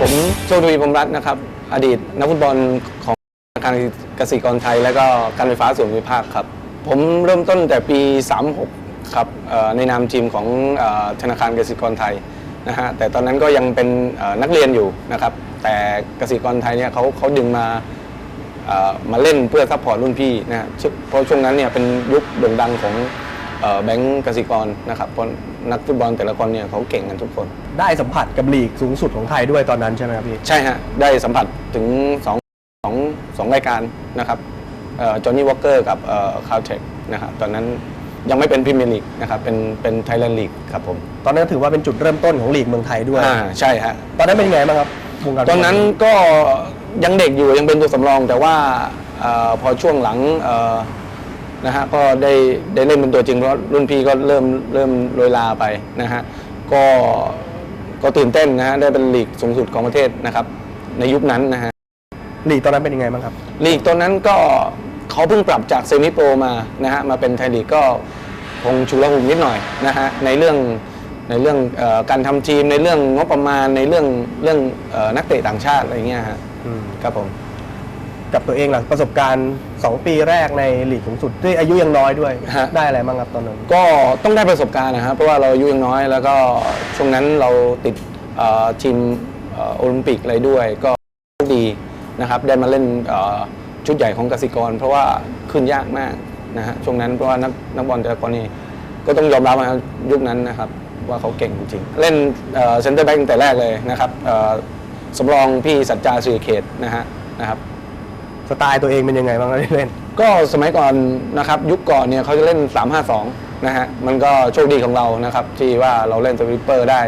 ผมโชคทวีพรมรัตน์นะครับ อดีตนักฟุตบอลของธนาคารกสิกรไทย และก็การไฟฟ้าส่วนภูมิภาคครับ ผมเริ่มต้นแต่ปี 36 ครับในนามทีมของธนาคารกสิกรไทยนะฮะแต่ตอนนั้นก็ยังเป็นนักเรียนอยู่นะครับ แต่กสิกรไทยเนี่ยเขาเขาดึงมามาเล่นเพื่อซัพพอร์ตรุ่นพี่นะฮะเพราะช่วงนั้นเนี่ยเป็นยุคโด่งดังของแบงก์กสิกรนะครับพราะ นักฟุตบอลแต่ละคนเนี่ยเขาเก่งกันทุกคน ได้สัมผัสกับลีกสูงสุดของไทยด้วยตอนนั้นใช่ไหมครับพี่ ใช่ฮะ ได้สัมผัสถึง2องสองสองรายการนะครับจอห์นนี่วอ k เกอร์กับคาวเทคนะครับตอนนั้นยังไม่เป็นพรีเมียร์ลีกนะครับเป็นเป็นไทยแลนด์ลีกครับผม ตอนนั้นถือว่าเป็นจุดเริ่มต้นของลีกเมืองไทยด้วยอ่าใช่ฮะตอนนั้นเป็นยังไงบ้างครับวงการตอนนั้นก็ยังเด็กอยู่ยังเป็นตัวสำรอง แต่ว่าเออพอช่วงหลังเอ่อ นะฮะก็ได้ได้เล่นเป็นตัวจริงเพราะรุ่นพี่ก็เริ่มเริ่มโรยลาไปนะฮะก็ก็ตื่นเต้นนะฮะได้เป็นลีกสูงสุดของประเทศนะครับ ในยุคนั้นนะฮะลีกตอนนั้นเป็นยังไงบ้างครับ ลีกตัวนั้นก็เขาเพิ่งปรับจากเซมิโปรมานะฮะมาเป็นไทยลีกก็คงชุลมุนนิดหน่อยนะฮะในเรื่องในเรื่องเออการทำทีมในเรื่องงบประมาณในเรื่องเรื่องเออนักเตะต่างชาติอะไรเงี้ยฮะอืมครับผม กับตัวเองหลังประสบการณ์ 2 ปีแรกในลีกสูงสุดด้วยอายุยังน้อยด้วย ฮะ ได้อะไรบ้างครับตอนนั้น ก็ต้องได้ประสบการณ์นะครับ เพราะว่าเราอายุยังน้อยแล้วก็ช่วงนั้นเราติดเอ่อทีมเอ่อโอลิมปิกอะไรด้วย ก็โชคดีนะครับได้มาเล่นเอ่อชุดใหญ่ของกสิกร เพราะว่าขึ้นยากมากนะฮะช่วงนั้นเพราะว่านักนักบอลแต่ละคนนี่ก็ต้องยอมรับนะครับยุคนั้นนะครับว่าเขาเก่งจริงๆเล่นเซ็นเตอร์แบ็กตั้งแต่แรกเลยนะครับเอ่อสำรองพี่สัจจาสุริเขตนะฮะนะครับ สไตล์ตัวเองเป็นยังไงบ้างครับที่เล่น ก็สมัยก่อนนะครับยุคก่อนเนี่ยเขาจะเล่น 3-5-2 นะฮะ มันก็โชคดีของเรานะครับ ที่ว่าเราเล่นสวิปเปอร์ได้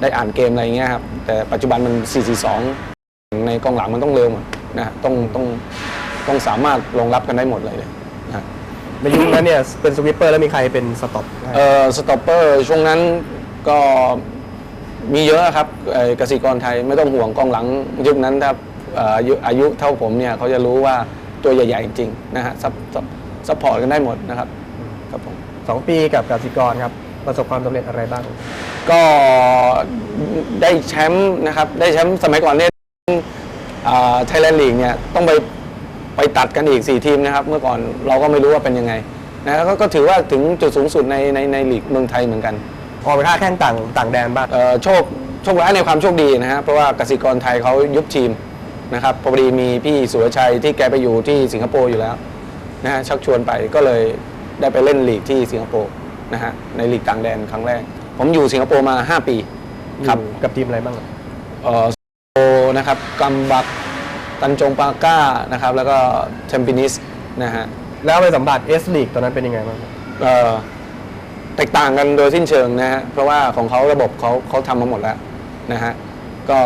ได้อ่านเกมอะไรอย่างเงี้ยครับ แต่ปัจจุบันมัน 4-4-2 ในกองหลังมันต้องเร็วหมดนะฮะต้องต้องต้องสามารถรองรับกันได้หมดเลยเลยนะฮะในยุคนั้นเนี่ยเป็นสวิปเปอร์แล้วมีใครเป็นสต็อปให้เอ่อสต็อปเปอร์ช่วงนั้นก็มีเยอะครับเอ่อกสิกรไทยไม่ต้องห่วงกองหลังยุคนั้นถ้าเอ่ออายุอายุเท่าผมเนี่ยเขาจะรู้ว่าตัวใหญ่ๆจริงๆนะฮะซัพซัพซัพพอร์ตกันได้หมดนะครับครับผมสองปีกับกสิกรครับประสบความสำเร็จอะไรบ้าง ก็ได้แชมป์นะครับ ได้แชมป์สมัยก่อนเนี่ยไทยแลนด์ลีกเนี่ยต้องไปไปตัดกันอีก 4 ทีมนะครับ เมื่อก่อนเราก็ไม่รู้ว่าเป็นยังไงนะแล้วก็ก็ถือว่าถึงจุดสูงสุดในในในลีกเมืองไทยเหมือนกันออกไปท่าแข้งต่างต่างแดนบ้างเอ่อโชคโชคร้ายในความโชคดีนะฮะเพราะว่ากสิกรไทยเขายุบทีม นะครับพอดีมีพี่สุรชัยที่แกไปอยู่ที่สิงคโปร์อยู่แล้วนะฮะชักชวนไปก็เลยได้ไปเล่นลีกที่สิงคโปร์นะฮะในลีกต่างแดนครั้งแรก ผมอยู่สิงคโปร์มา 5 ปีครับอืมกับทีมอะไรบ้างครับเอ่อโอนะครับกัมบักตันจงปาก้านะครับแล้วก็เทมปินิสนะฮะแล้วไปสัมผัสเอสลีกตอนนั้นเป็นยังไงบ้างครับเอ่อแตกต่างกันโดยสิ้นเชิงนะฮะเพราะว่าของเขาระบบเขาเขาทำมาหมดแล้วนะฮะก็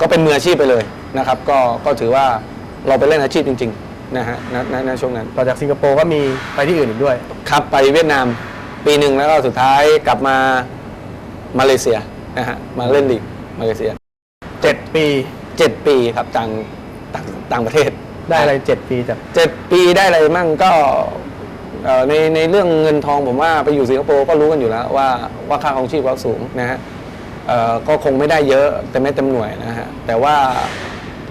ก็เป็นมืออาชีพไปเลย นะครับก็ก็ถือว่าเราไปเล่นอาชีพจริงๆนะฮะณณณช่วงนั้น ต่อจากสิงคโปร์ก็มีไปที่อื่นอีกด้วย ครับไปเวียดนามปีหนึ่งแล้วก็สุดท้ายกลับมามาเลเซียนะฮะมาเล่นลีกมาเลเซีย7ปีเจ็ดปีครับต่างต่างต่างประเทศได้อะไร7ปีจากเจ็ดปีได้อะไรมั่งก็เอ่อในในเรื่องเงินทองผมว่าไปอยู่สิงคโปร์ก็รู้กันอยู่แล้วว่าว่าค่าของชีพเขาสูงนะฮะเอ่อก็คงไม่ได้เยอะแต่ไม่เต็มหน่วยนะฮะแต่ว่า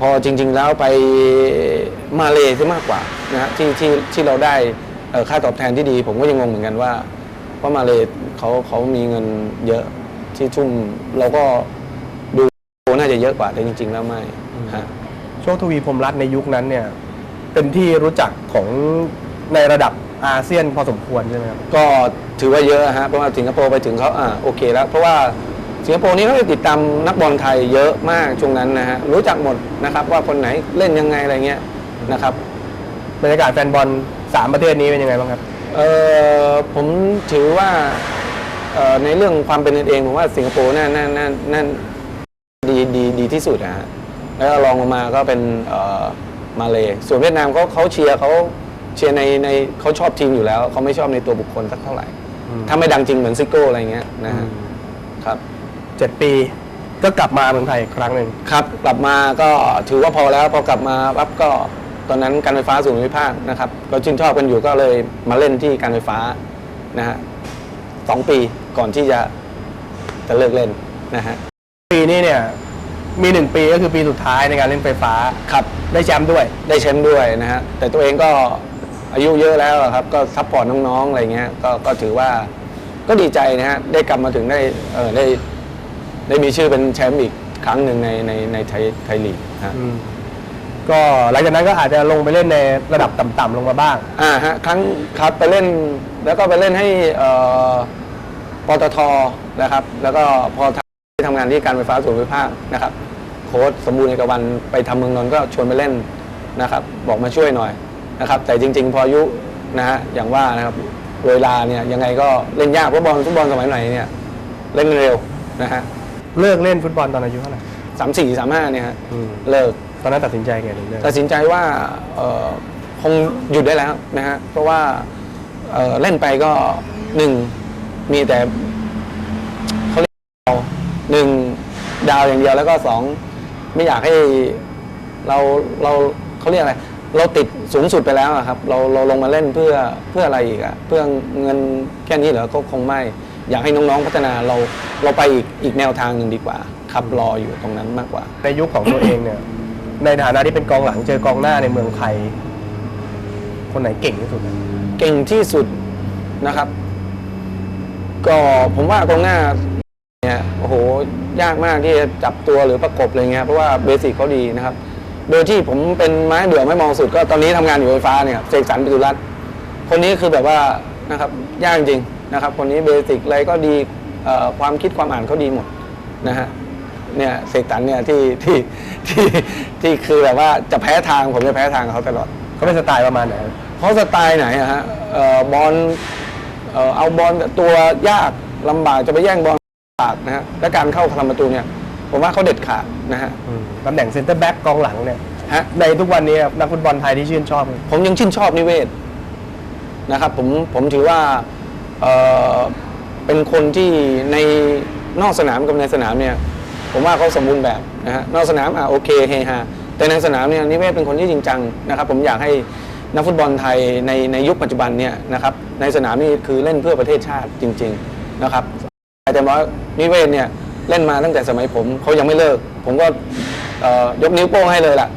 พอจริง ๆ แล้วไปมาเลที่มากกว่านะฮะที่ที่ที่เราได้เอ่อค่าตอบแทนที่ดี ผมก็ยังงงเหมือนกันว่าว่ามาเลเขาเขามีเงินเยอะที่ทุ่มเราก็ดูน่าจะเยอะกว่าแต่จริง ๆ แล้วไม่ฮะโชคทวีพรหมรัตน์ในยุคนั้นเนี่ยเป็นที่รู้จักของในระดับอาเซียนพอสมควรใช่ไหมครับก็ถือว่าเยอะฮะเพราะว่าสิงคโปร์ไปถึงเขาอ่าโอเคแล้ว เพราะว่า สิงคโปร์นี่เขาจะติดตามนักบอลไทยเยอะมากช่วงนั้นนะฮะรู้จักหมดนะครับว่าคนไหนเล่นยังไงอะไรเงี้ยนะครับบรรยากาศแฟนบอลสามประเทศนี้เป็นยังไงบ้างครับ เออผมถือว่าเอ่อในเรื่องความเป็นกันเองผมว่าสิงคโปร์น่าน่าน่าน่าดีดีดีที่สุดนะฮะแล้วก็รองลงมาก็เป็นเอ่อมาเลยส่วนเวียดนามเขาเขาเชียร์เขาเชียร์ในในเขาชอบทีมอยู่แล้วเขาไม่ชอบในตัวบุคคลสักเท่าไหร่อืมถ้าไม่ดังจริงเหมือนซิโก้อะไรเงี้ยนะฮะครับ เจ็ดปี ก็กลับมาเมืองไทยอีกครั้งหนึ่ง ครับกลับมาก็ถือว่าพอแล้วพอกลับมาปั๊บก็ตอนนั้นการไฟฟ้าส่วนภูมิภาคนะครับก็ชื่นชอบกันอยู่ก็เลยมาเล่นที่การไฟฟ้านะฮะสองปีก่อนที่จะจะเลิกเล่นนะฮะปีนี้เนี่ยมีหนึ่งปีก็คือปีสุดท้ายในการเล่นไฟฟ้าครับ ได้แชมป์ด้วย ได้แชมป์ด้วยนะฮะแต่ตัวเองก็อายุเยอะแล้วอะครับ ก็ซัพพอร์ตน้องๆอะไรเงี้ยก็ก็ถือว่าก็ดีใจนะฮะได้กลับมาถึงได้เออได้ ได้มีชื่อเป็นแชมป์อีกครั้งหนึ่งในในในไทยไทยลีกฮะ อืมก็หลังจากนั้นก็อาจจะลงไปเล่นในระดับต่ำๆลงมาบ้าง อ่าฮะครั้งครับไปเล่นแล้วก็ไปเล่นให้เอ่อปตทนะครับ แล้วก็พอทำทำงานที่การไฟฟ้าส่วนภูมิภาคนะครับ โค้ชสมบูรณ์เอกวันไปทำเมืองนนท์ก็ชวนไปเล่นนะครับ บอกมาช่วยหน่อยนะครับ แต่จริง ๆ พออายุนะฮะอย่างว่านะครับเวลาเนี่ยยังไงก็เล่นยากเพราะบอลฟุตบอลสมัยใหม่เนี่ยเล่นเร็วนะฮะ เลิกเล่นฟุตบอลตอนอายุเท่าไหร่สามสี่สามห้าเนี่ยฮะอืมเลิก ตอนนั้นตัดสินใจไงถึงเลิก ตัดสินใจว่าเอ่อคงหยุดได้แล้วนะฮะเพราะว่าเอ่อเล่นไปก็หนึ่งมีแต่เขาเรียกดาวหนึ่งดาวอย่างเดียวแล้วก็สองไม่อยากให้เราเราเขาเรียกอะไร เราติดสูงสุดไปแล้วอะครับ เราเราลงมาเล่นเพื่อเพื่ออะไรอีกอะเพื่อเงินแค่นี้เหรอก็คงไม่ อยากให้น้องๆพัฒนาเราเราไปอีกอีกแนวทางหนึ่งดีกว่า ครับรออยู่ตรงนั้นมากกว่า ในยุคของตัวเองเนี่ย ในฐานะที่เป็นกองหลังเจอกองหน้าในเมืองไทย คนไหนเก่งที่สุดอะเก่งที่สุดนะครับ ก็ผมว่ากองหน้าเนี่ยโอ้โหยากมากที่จะจับตัวหรือประกบอะไรเงี้ยเพราะว่าเบสิกเขาดีนะครับ โดยที่ผมเป็นไม้เบื่อไม่มองสุด ก็ตอนนี้ทำงานอยู่ไฟฟ้าเนี่ยเสกสรรปิตุรัตน์คนนี้คือแบบว่านะครับยากจริง นะครับคนนี้เบสิกอะไรก็ดีเอ่อความคิดความอ่านเขาดีหมดนะฮะเนี่ยเสกสรรเนี่ยที่ที่ที่ที่คือแบบว่าจะแพ้ทางผมจะแพ้ทางเขาตลอดเขาเป็นสไตล์ประมาณไหนเขาสไตล์ไหนอะฮะเอ่อบอลเอ่อเอาบอลแบบตัวยากลำบากจะไปแย่งบอลลำบากนะฮะและการเข้าทำประตูเนี่ยผมว่าเขาเด็ดขาดนะฮะอืมตำแหน่งเซนเตอร์แบ็กกองหลังเนี่ยฮะในทุกวันนี้นักฟุตบอลไทยที่ชื่นชอบ ผมยังชื่นชอบนิเวศนะครับผมผมถือว่า เป็นคนที่ในนอกสนามกับในสนามเนี่ยผมว่าเขาสมบูรณ์แบบนะฮะนอกสนามอะโอเคเฮฮาแต่ในสนามเนี่ยนิเวศเป็นคนที่จริงจังนะครับ ผมอยากให้นักฟุตบอลไทยในในยุคปัจจุบันเนี่ยนะครับในสนามนี่คือเล่นเพื่อประเทศชาติจริง ๆนะครับแต่ว่านิเวศเนี่ยเล่นมาตั้งแต่สมัยผมเขายังไม่เลิก ผมก็ยกนิ้วโป้งให้เลยล่ะ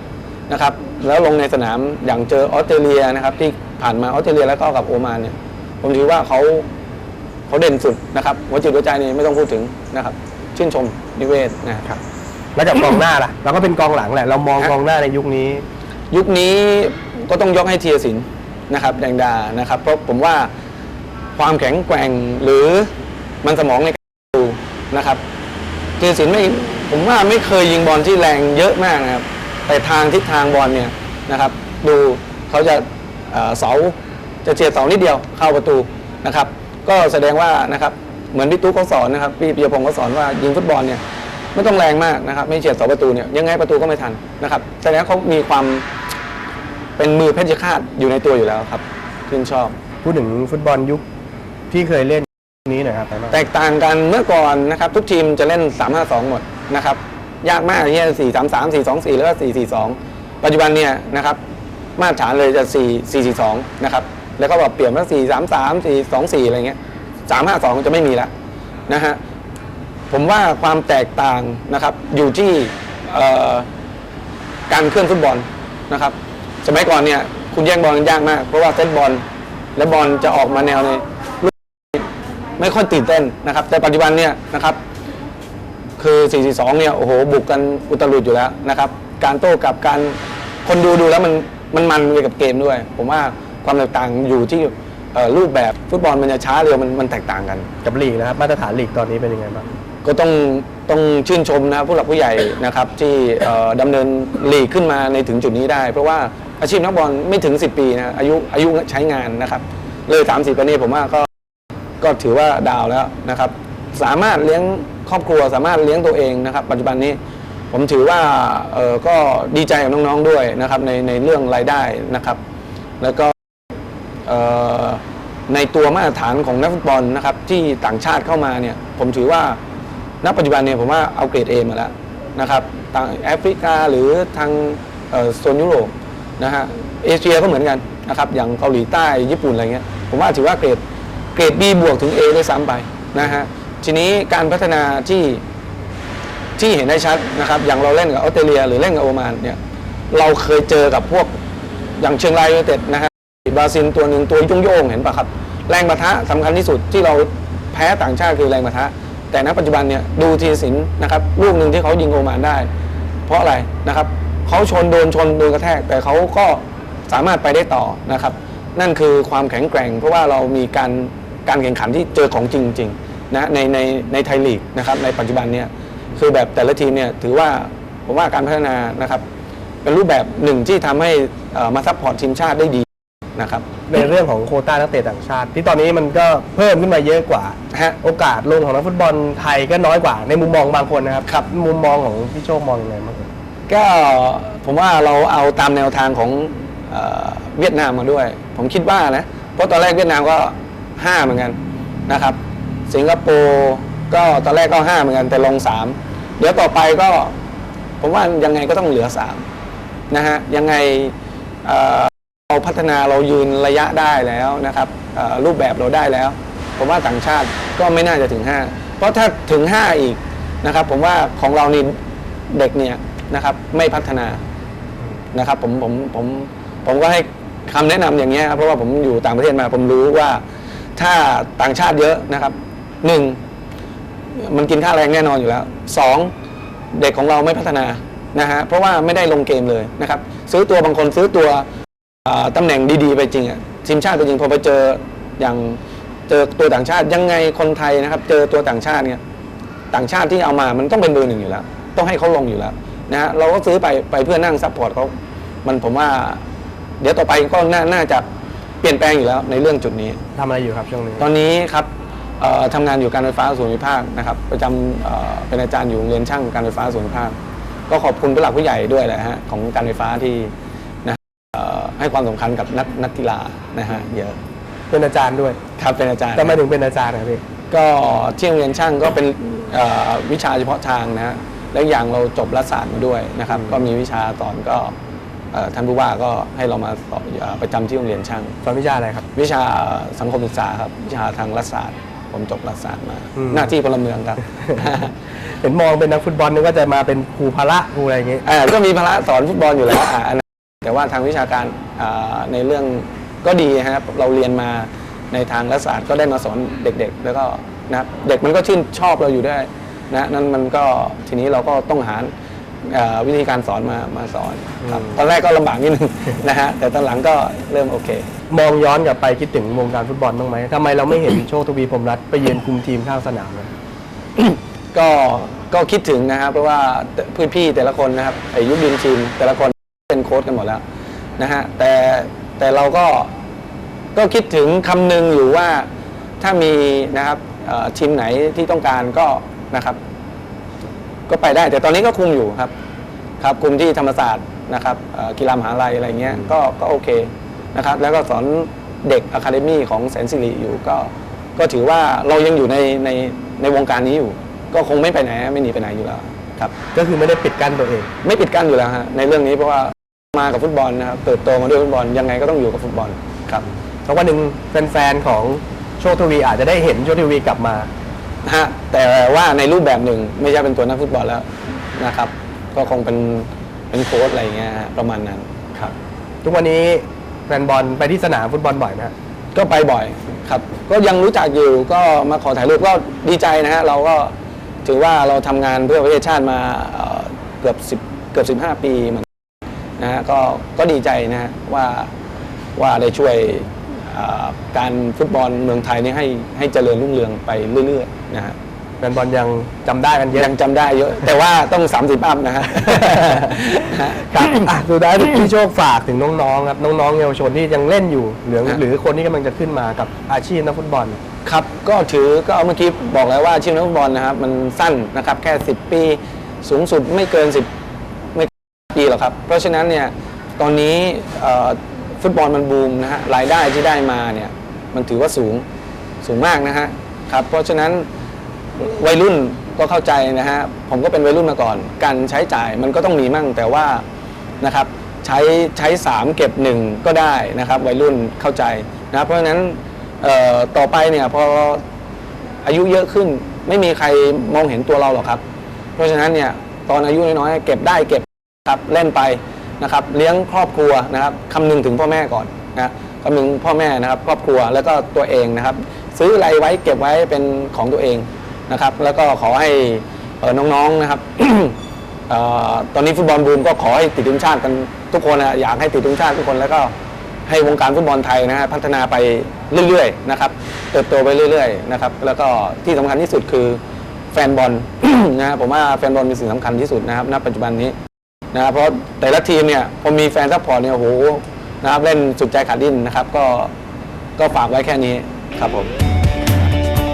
นะครับแล้วลงในสนามอย่างเจอออสเตรเลียนะครับที่ผ่านมาออสเตรเลียแล้วก็กับโอมานเนี่ย ผมถือว่าเขาเขาเด่นสุดนะครับหัวจิตหัวใจนี่ไม่ต้องพูดถึงนะครับ ชื่นชมนิเวศนะครับ แล้วกับกองหน้าล่ะเราก็เป็นกองหลังแหละ เรามองฮะกองหน้าในยุคนี้ ยุคนี้ก็ต้องยกให้เทียสินนะครับแดงดานะครับ เพราะผมว่าความแข็งแกร่งหรือมันสมองในการดูนะครับเทียสินไม่ผมว่าไม่เคยยิงบอลที่แรงเยอะมากนะครับ แต่ทางทิศทางบอลเนี่ยนะครับ ดูเขาจะเอ่อเสา จะเฉียดเสานิดเดียวเข้าประตูนะครับ ก็แสดงว่านะครับเหมือนพี่ตุ๊กเขาสอนนะครับพี่ปิยพงศ์เขาสอนว่ายิงฟุตบอลเนี่ยไม่ต้องแรงมากนะครับไม่เฉียดเสาประตูเนี่ยยังไงประตูก็ไม่ทันนะครับแสดงว่าเขามีความเป็นมือเพชรฆาตอยู่ในตัวอยู่แล้วครับชื่นชอบพูดถึงฟุตบอลยุคที่เคยเล่นนี้หน่อยครับไปบ้างแตกต่างกันเมื่อก่อนนะครับ ทุกทีมจะเล่น 3-5-2 หมดนะครับยากมากที่จะ4-3-3 4-2-4 แล้วก็4-4-2 ปัจจุบันเนี่ยนะครับมาตรฐานเลยจะ 4 4-4-2นะครับ แล้วก็แบบเปลี่ยนมา4-3-3 4-2-4อะไรเงี้ย3-5-2จะไม่มีแล้วนะฮะผมว่าความแตกต่างนะครับ อยู่ที่การเคลื่อนฟุตบอลนะครับ สมัยก่อนเนี่ย คุณแย่งบอลกันยากมาก เพราะว่าเซตบอลและบอลจะออกมาแนวในไม่ค่อยตื่นเต้นนะครับ แต่ปัจจุบันเนี่ยนะครับคือ 442 เนี่ย โอ้โห บุกกันอุตลุดอยู่แล้วนะครับ การโต้กลับการคนดูดูแล้วมันมันมันไปกับเกมด้วย ผมว่า ความแตกต่างอยู่ที่เอ่อรูปแบบฟุตบอลมันจะช้าเร็วมันมันแตกต่างกันกับลีกนะครับมาตรฐานลีกตอนนี้เป็นยังไงบ้างก็ต้องต้องชื่นชมนะครับผู้หลักผู้ใหญ่นะครับที่เอ่อดำเนินลีกขึ้นมาในถึงจุดนี้ได้ เพราะว่าอาชีพนักบอลไม่ถึง 10 ปีนะอายุอายุใช้งานนะครับ เลย30ปีนี้ผมว่าก็ก็ถือว่าดาวแล้วนะครับ สามารถเลี้ยงครอบครัวสามารถเลี้ยงตัวเองนะครับ ปัจจุบันนี้ผมถือว่าเออก็ดีใจกับน้องๆด้วยนะครับในในเรื่องรายได้นะครับ แล้วก็เอ่อ ในตัวมาตรฐานของนักฟุตบอลนะครับที่ต่างชาติเข้ามาเนี่ยผมถือว่าณปัจจุบันเนี่ยผมว่าเอาเกรด A มาแล้วนะครับทางแอฟริกาหรือทางโซนยุโรปนะฮะเอเชียก็เหมือนกันนะครับอย่างเกาหลีใต้ญี่ปุ่นอะไรเงี้ยผมว่าถือว่าเกรดเกรด B บวกถึง A ด้วยซ้ำไปนะฮะทีนี้การพัฒนาที่ที่เห็นได้ชัดนะครับอย่างเราเล่นกับออสเตรเลีย หรือเล่นกับโอมานเนี่ยเราเคยเจอกับพวกอย่างเชียงรายยูไนเต็ดนะฮะ บราซิลตัวหนึ่งตัวยุ่งโยงเห็นปะครับ แรงปะทะสำคัญที่สุดที่เราแพ้ต่างชาติคือแรงปะทะ แต่ณปัจจุบันเนี่ยดูทีสินนะครับลูกหนึ่งที่เขายิงโอมานได้ เพราะอะไรนะครับเขาชนโดนชนโดนกระแทก แต่เขาก็สามารถไปได้ต่อนะครับ นั่นคือความแข็งแกร่ง เพราะว่าเรามีการการแข่งขันที่เจอของจริงๆนะในในในไทยลีกนะครับในปัจจุบันเนี่ยคือแบบแต่ละทีมเนี่ยถือว่าผมว่าการพัฒนานะครับเป็นรูปแบบหนึ่งที่ทำให้มาซัพพอร์ตทีมชาติได้ดี นะครับในเรื่องของโควต้านักเตะต่างชาติ ที่ตอนนี้มันก็เพิ่มขึ้นมาเยอะกว่า ฮะ โอกาสลงของนักฟุตบอลไทยก็น้อยกว่าในมุมมองบางคนนะครับครับ มุมมองของพี่โชคมองยังไงบ้างครับ ก็ผมว่าเราเอาตามแนวทางของเออเวียดนามมาด้วย ผมคิดว่านะ เพราะตอนแรกเวียดนามก็ 5 เหมือนกันนะครับ สิงคโปร์ก็ตอนแรกก็ 5 เหมือนกันแต่ลง 3 เดี๋ยวต่อไปก็ ผมว่ายังไงก็ต้องเหลือ 3 นะฮะ ยังไงเอ่อ เราพัฒนาเรายืนระยะได้แล้วนะครับรูปแบบเราได้แล้ว ผมว่าต่างชาติก็ไม่น่าจะถึง 5 เพราะถ้าถึง 5 อีกนะครับผมว่าของเรานี่เด็กเนี่ยนะครับไม่พัฒนานะครับผมผมผมผมก็ให้คำแนะนำอย่างเงี้ยครับเพราะว่าผมอยู่ต่างประเทศมาผมรู้ว่าถ้าต่างชาติเยอะนะครับหนึ่งมันกินค่าแรงแน่นอนอยู่แล้วสองเด็กของเราไม่พัฒนานะฮะเพราะว่าไม่ได้ลงเกมเลยนะครับซื้อตัวบางคนซื้อตัว ตำแหน่งดีๆไปจริงอะทีมชาติไปจริงพอไปเจออย่างเจอตัวต่างชาติยังไงคนไทยนะครับ เจอตัวต่างชาติเนี่ยต่างชาติที่เอามามันต้องเป็นเบอร์หนึ่งอยู่แล้ว ต้องให้เขาลงอยู่แล้วนะฮะเราก็ซื้อไปไปเพื่อนั่งซัพพอร์ตเขามันผมว่า เดี๋ยวต่อไปก็น่าน่าจะเปลี่ยนแปลงอยู่แล้วในเรื่องจุดนี้ ทำอะไรอยู่ครับช่วงนี้ ตอนนี้ครับเอ่อทำงานอยู่การไฟฟ้าส่วนภูมิภาคนะครับประจำเอ่อเป็นอาจารย์อยู่โรงเรียนช่างการไฟฟ้าส่วนภูมิภาค ก็ขอบคุณผู้หลักผู้ใหญ่ด้วยแหละฮะของการไฟฟ้าที่นะเอ่อให้ ความสำคัญกับนักนักกีฬานะฮะเยอะเป็นอาจารย์ด้วยครับเป็นอาจารย์ทำไมถึงเป็นอาจารย์ครับพี่ ก็ที่โรงเรียนช่างก็เป็นเอ่อวิชาเฉพาะทางนะฮะและอีกอย่างเราจบรัฐศาสตร์มาด้วยนะครับ ก็มีวิชาสอนก็เอ่อท่านผู้ว่าก็ให้เรามาสอนเอ่อประจำที่โรงเรียนช่าง สอนวิชาอะไรครับ วิชาสังคมศึกษาครับ วิชาทางรัฐศาสตร์ ผมจบรัฐศาสตร์มา อืม หน้าที่พลเมืองครับ เห็นมองเป็นนักฟุตบอลนึกว่าจะมาเป็นครูพละครูอะไรอย่างงี้ อ่าก็มีภาระสอนฟุตบอลอยู่แล้วอ่าอันนั้น แต่ว่าทางวิชาการอ่าในเรื่องก็ดีนะครับเราเรียนมาในทางรัฐศาสตร์ก็ได้มาสอนเด็กๆ แล้วก็นะครับเด็กมันก็ชื่นชอบเราอยู่ได้นะนั้นมันก็ทีนี้เราก็ต้องหาเอ่อวิธีการสอนมามาสอนครับอืมตอนแรกก็ลำบากนิดนึงนะฮะแต่ตอนหลังก็เริ่มโอเค มองย้อนกลับไปคิดถึงวงการฟุตบอลบ้างไหมทำไมเราไม่เห็นโชคทวีพรหมรัตน์ไปยืนคุมทีมข้างสนามเลยก็ก็คิดถึงนะครับเพราะว่าพี่พี่ๆแต่ละคนนะครับไอ้ยุคดินทีมแต่ละคน เป็นโค้ชกันหมดแล้วนะฮะแต่แต่เราก็ก็คิดถึงคำนึงอยู่ว่าถ้ามีนะครับเอ่อทีมไหนที่ต้องการก็นะครับ ก็ไปได้ แต่ตอนนี้ก็คุมอยู่ครับ ครับคุมที่ธรรมศาสตร์นะครับเอ่อกีฬามหาลัยอะไรเงี้ยก็ก็โอเคนะครับ แล้วก็สอนเด็กอะคาเดมี่ของแสนสิริอยู่ก็ก็ถือว่าเรายังอยู่ในในในวงการนี้อยู่ ก็คงไม่ไปไหนไม่หนีไปไหนอยู่แล้วครับ ก็คือไม่ได้ปิดกั้นตัวเอง ไม่ปิดกั้นอยู่แล้วฮะในเรื่องนี้เพราะว่า มากับฟุตบอลนะครับเติบโตมาด้วยฟุตบอลยังไงก็ต้องอยู่กับฟุตบอลครับสักวันหนึ่งแฟนๆของโชคทวีอาจจะได้เห็นโชคทวีกลับมานะฮะแต่ว่าในรูปแบบหนึ่งไม่ใช่เป็นตัวนักฟุตบอลแล้วนะครับ ก็คงเป็นเป็นโค้ชอะไรเงี้ยฮะประมาณนั้นครับ ทุกวันนี้แฟนบอลไปที่สนามฟุตบอลบ่อยไหมฮะก็ไปบ่อยครับ ก็ยังรู้จักอยู่ก็มาขอถ่ายรูปก็ดีใจนะฮะเราก็ถือว่าเราทำงานเพื่อประเทศชาติมาเอ่อเกือบสิบเกือบสิบห้าปีเหมือน นะฮะก็ก็ดีใจนะฮะว่าว่าได้ช่วยเอ่อการฟุตบอลเมืองไทยนี่ให้ให้เจริญรุ่งเรืองไปเรื่อยๆนะฮะ แฟนบอลยังจำได้กันเยอะ ยังจำได้เยอะ แต่ว่าต้อง 30 อัพนะฮะ ครับอะสุดท้ายพี่โชคฝากถึงน้องๆครับน้องๆเยาวชนที่ยังเล่นอยู่หรือฮะ หรือคนที่กำลังจะขึ้นมากับอาชีพนักฟุตบอล ครับ ก็ถือก็เมื่อกี้บอกแล้วว่าอาชีพนักฟุตบอลนะครับ มันสั้นนะครับ แค่ 10 ปี สูงสุดไม่เกิน 10 ไม่เกินปีหรอกครับ เพราะฉะนั้นเนี่ยตอนนี้ฟุตบอลมันบูมนะฮะรายได้ที่ได้มาเนี่ยมันถือว่าสูงสูงมากนะฮะครับเพราะฉะนั้นวัยรุ่นก็เข้าใจนะฮะผมก็เป็นวัยรุ่นมาก่อน การใช้จ่ายมันก็ต้องมีมั่งแต่ว่านะครับใช้ใช้สามเก็บหนึ่งก็ได้นะครับ วัยรุ่นเข้าใจนะเพราะฉะนั้นต่อไปเนี่ยพออายุเยอะขึ้นไม่มีใครมองเห็นตัวเราหรอกครับ เพราะฉะนั้นเนี่ยตอนอายุน้อยๆเก็บได้เก็บ ครับเล่นไปนะครับเลี้ยงครอบครัวนะครับคำนึงถึงพ่อแม่ก่อนนะคำนึงพ่อแม่นะครับครอบครัวแล้วก็ตัวเองนะครับ ซื้ออะไรไว้เก็บไว้เป็นของตัวเองนะครับ แล้วก็ขอให้น้องๆนะครับออตอนนี้ฟุตบอลบูมก็ขอให้ติดทีมชาติกันทุกคนนะอยากให้ติดทีมชาติทุกคนแล้วก็ให้วงการฟุตบอลไทยนะฮะพัฒนาไปเรื่อยๆนะครับเติบโตไปเรื่อยๆนะครับแล้วก็ที่สำคัญที่สุดคือแฟนบอลนะฮะผมว่าแฟนบอลเป็นสิ่งสำคัญที่สุดนะครับณปัจจุบันนี้ นะครับเพราะแต่ละทีมเนี่ยพอมีแฟนซัพพอร์ตเนี่ยโอ้โหนะครับเล่นสุดใจขาดดิ้นนะครับก็ก็ฝากไว้แค่นี้ครับผม